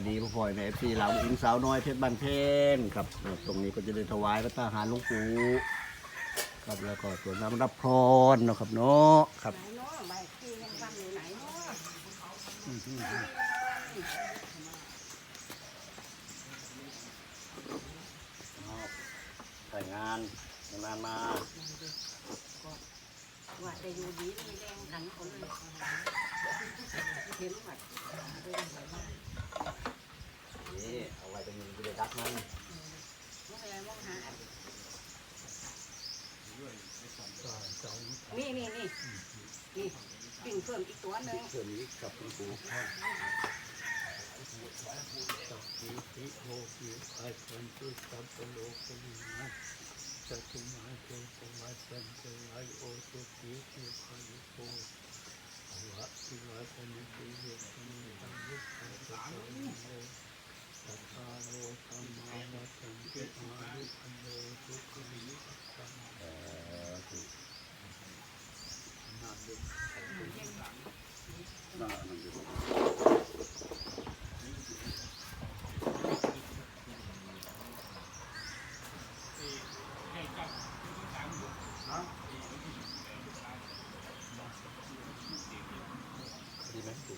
วัสดีพ่อพ่อยในเอฟซีเราอิงสาวน้อยเพชรบ้านเพนครับ ตรงนี้ก็จะได้ถวายพระทหารหลวงปู่ครับแล้วก็ส่วนน้ำรับพรนะครับเนาะครับไหนเนาะใบที่ยังทำอยู่ไหนเนาะใส่งานนานมาว่าจะอยู่ดีมีแรงขันคนเลยเห็นว่าเดิ นไปบ้านนี่เอาไว้ตรงนี้จะได้ดักมันมองอะไรมองหานี่นี่นี่นี่ปิ่งเพิ่มอีกตัวหนึ่งเพื่อนนี้กับหลวงปู่อิโภคิอาสันตุสัพพโลกวินาศจตุมาเทปวัสันตรายโอตุกิทิภายุโภภวะทิวะตนิปิเยติมิตังยุทธะตะโตโมสัทธาโลธรรมาวัตันติอายุอันโนทุกขิมิตังนาบุญ น่ามันอยู่ ดีไหม ที่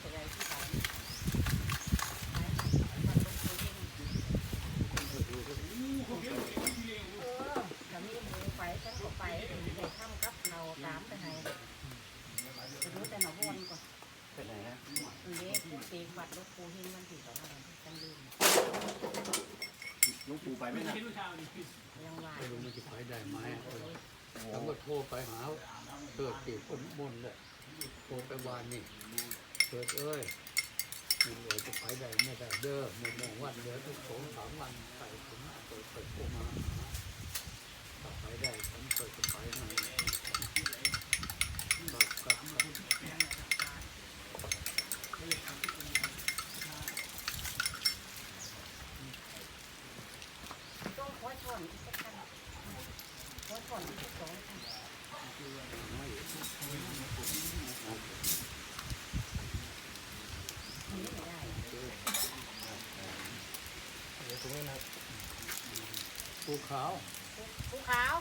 เท่าไหร่ จะมีหมูไปฉันก็ไปเดี๋ยวทำกับเราตามไปให้จะรู้แต่หนวนก่อน เป็นไงฮะ เล็กตีบัตรลูกปูหินมันถือว่าอะไรจังลืม หลวงปู่ ไปไหมนะยังว่าไม่รู้มันจะไปได้ไหมแล้วก็โทรไปหาเกิดติดคนมนเลยโทรไปวานนี่เกิดเอ้ยมึงเอ๋ยจะไปได้ไม่ได้เด้อมึงมองวันเดียวทุกสองสามวันไปถึงเปิดเปิดโทรมาถ้าไปได้ผมเปิดจะไปไหน่อยบอกกับ กับต้องขอชนอีกสักครั้งขอชนอีกสักสองครั้งนี่ไม่ได้ภูเขาภูขาว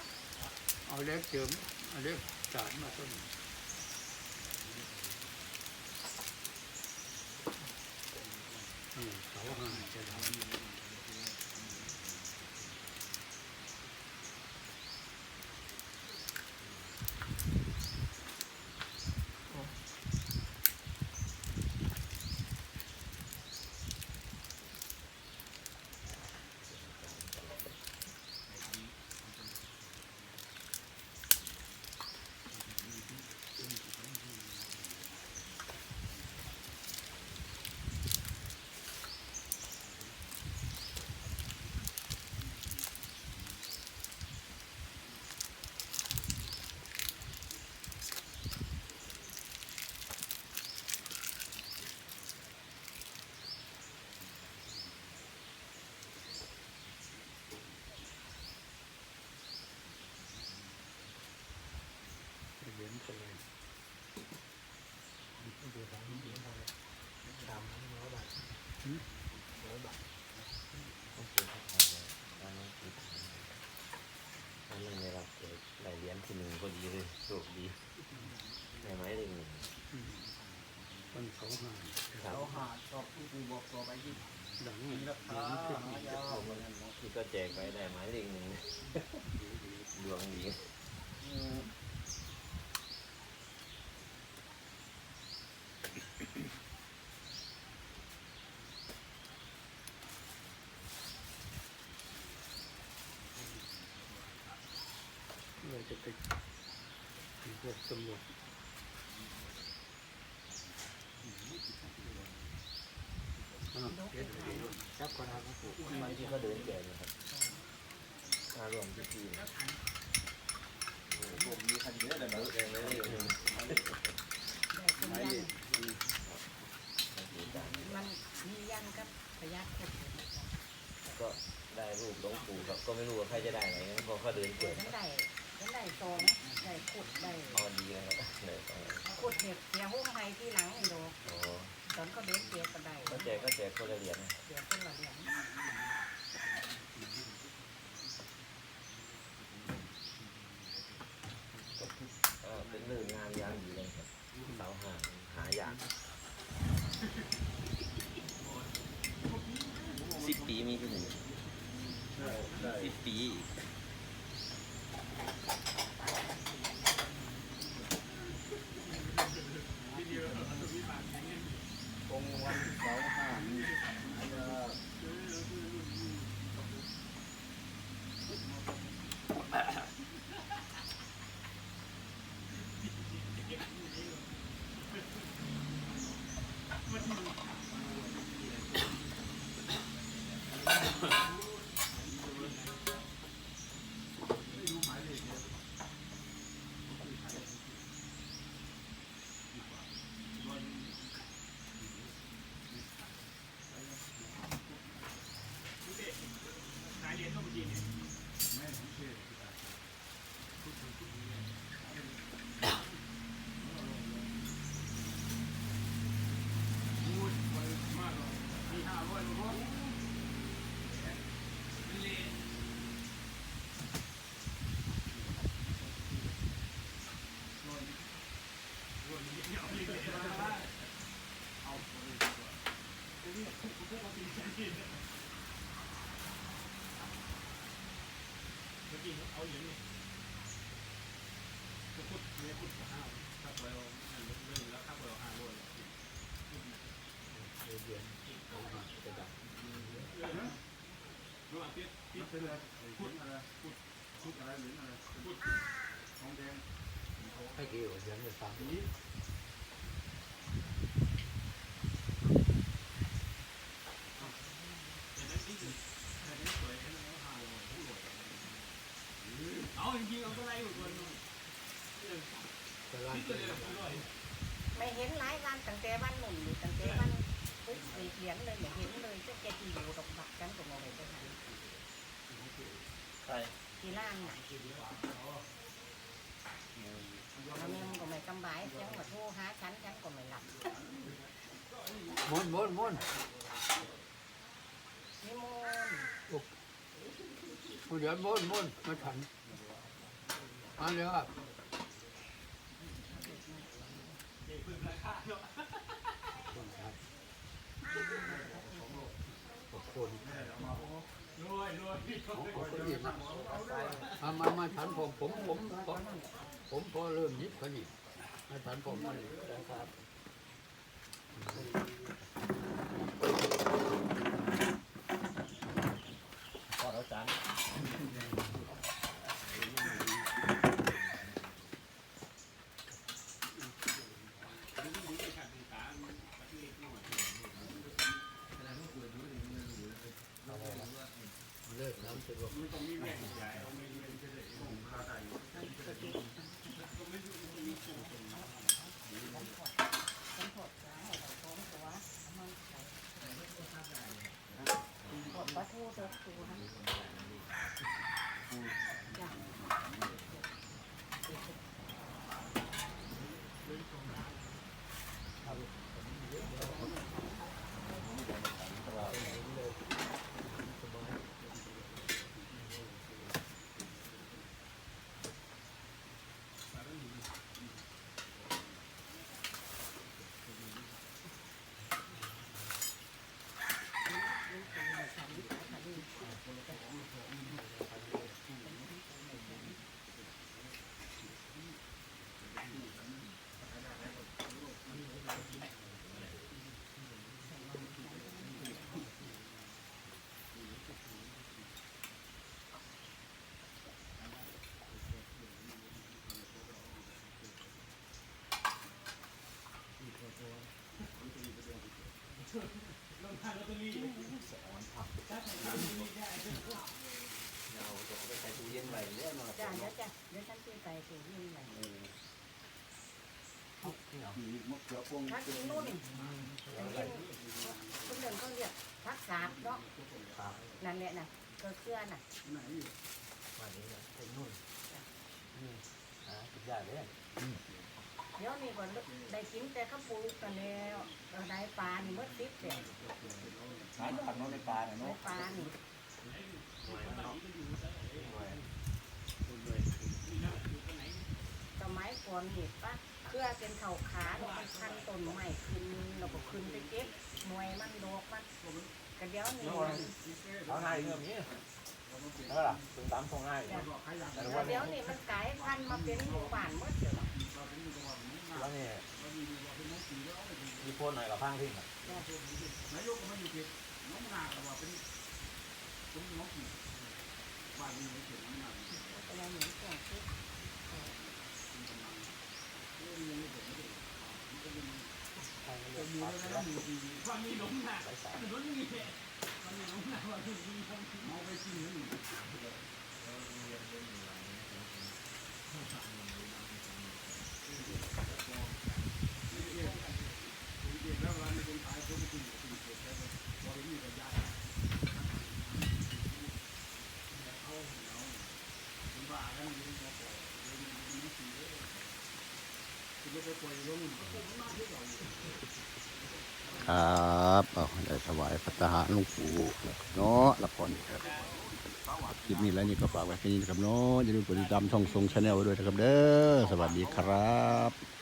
เอาเล็กเจิมเอาเล็กจานมาต้นนี่เขาหาจะทำ เหรียญไปเลยดูทางนี้เหรียญอะไรดำร้อยบาทร้อยบาท ตอนนั้นในรับเกิด ได้เหรียญที่หนึ่งพอดีเลยโชคดีได้ไหมได้หนึ่งมันเขาหาครับเราหาชอบที่กูบอกต่อไปยิ่งดังมีนี้ราคาเหรียญขึ้นหายาวที่ก็แจกไปได้ไหมเลขหนึ่งดวงดี อืม เราจะไปพวกตำรวจ ยกขึ้นมา จับ คนทำผูกมันที่เขาเดินแก่นะครับอารวมพิธีผมมีคันเยอะเลยนะแรงเลย ได้เป็นยันมันมียันกับพยัคฆ์ขุด ก็ได้รูปหลวงปู่ครับก็ไม่รู้ว่าใครจะได้ไหนเพราะเขาเดิน เกิ เกิ ด ด ทั้งได้ทั้งได้สองได้ขุดได้ อ๋อดีนะครับเลยต้อง ขุดเห็ดเสียหุ้มไห้ที่หลังอีโด อ๋อ ตอนเขาเดินเสียก็ได้ก็แจกก็แจกคนละเหรียญนะเสียคนละเหรียญอ่าเป็นเรื่องงานยามดีเลยครับเสาหาหายากสิบปีมีที่หนึ่งสิบปีองค์วันเสาร์ห้ามีเอ่อ ให้กี่หัวเดือนจะสามนี้เอาจริงๆเอาก็ไล่อยู่คน จะล้านเป็น ไม่เห็นหลายวันตั้งแต่วันหนุ่มตั้งแต่วันปุ๊บเหรียญเลยไม่เห็นเลยจะแกที่อยู่ดอกบักกันตรงอะไรไปไหน ใช่ ที่ล่างน่ะแล้วแม่มันก็ไม่สำบายเสียงมาโทรหาฉันฉันก็ไม่หลับมนมนมนนิมนต์ผู้เดือนมนมนมาฉันมาเลยครับขอบคุณรวยรวย ขอบคุณอีกนะมามามาฉันผมผมผมผมผมพอเริ่มยิบเขานี่มาฉันผมมาเลยนะครับ พอแล้วจาน เลิกน้ำสะดวก ฉันปวดขาให้เราท้องตัวมันใส่ปวดปลา ทูตัวตัวนะจ้ะ เเราจะไปใส่ตู้เย็น ไว้เรื่อยหน่อยจ้าเดี๋ยวจ้ะเดี๋ยวฉันซื้อไปถึงยิ่ใหญ่มีมะเขือพวงพักที่นู่นอย่างนี้คนเดินเขาเรียกพักสาบเนาะนั่นแหละน่ะเกลือเกลือน่ะมานี้นะไอ้นู่นนี่หาสุดยอดเลยเดี๋ยวนี้ก่อนได้กินแต่ข้าวปูกันแล้วได้ปลานี่เมื่อติดแต่หาผักน้องในปลาเนี่ยได้เนาะปลานี่ หน่วยเนาะหน่วยสมัยก่อนนี่ปะเครือเป็นเข่าขาเราไปคันต้นไม้ขึ้นเราก็ขึ้นไปเก็บหน่วยมันดอกมันกระเดี๋ยวนี้เอาง่ายเรื่องนี้แล้วล่ะถึงตามทรงง่ายแต่กว่าระเนี่เดี๋ยยวนี้มันกลายพันธุ์มาเป็นหมู่บ้านหมดเดี๋ยวแล้วเนี่ยมีโพนหน่อยกับพังทิ้งอะนายกก็ไม่อยู่เขตน้องนาแต่ว่าเป็นเป็นน้องกี่บ้านนี้ไม่เขตน้องนา ก็เลยเหมือนแก่ที่ผมอยู่แล้วนะหมู่ที่ว่ามมีหลงหนักไร้สารถนนมีมันมีหลงหนักว่ามีเมาไปกินนี่แล้วร้านนี้คนขายคนไปกินกินเสร็จแล้วพอได้มีกันยายเอาเอาคุณบ้าแล้วนี่ก็ปล่อยเลยมันไม่สีเลย ครับเอาได้ถวายพระทหารหลวงปู่เนาะละครครับคลิปนี้แล้วนี่ก็ฝากไว้แค่นี้นะครับเนาะอย่าลืมกดติดตามช่องทรงชาแนลด้วยนะครับเด้อสวัสดีครับ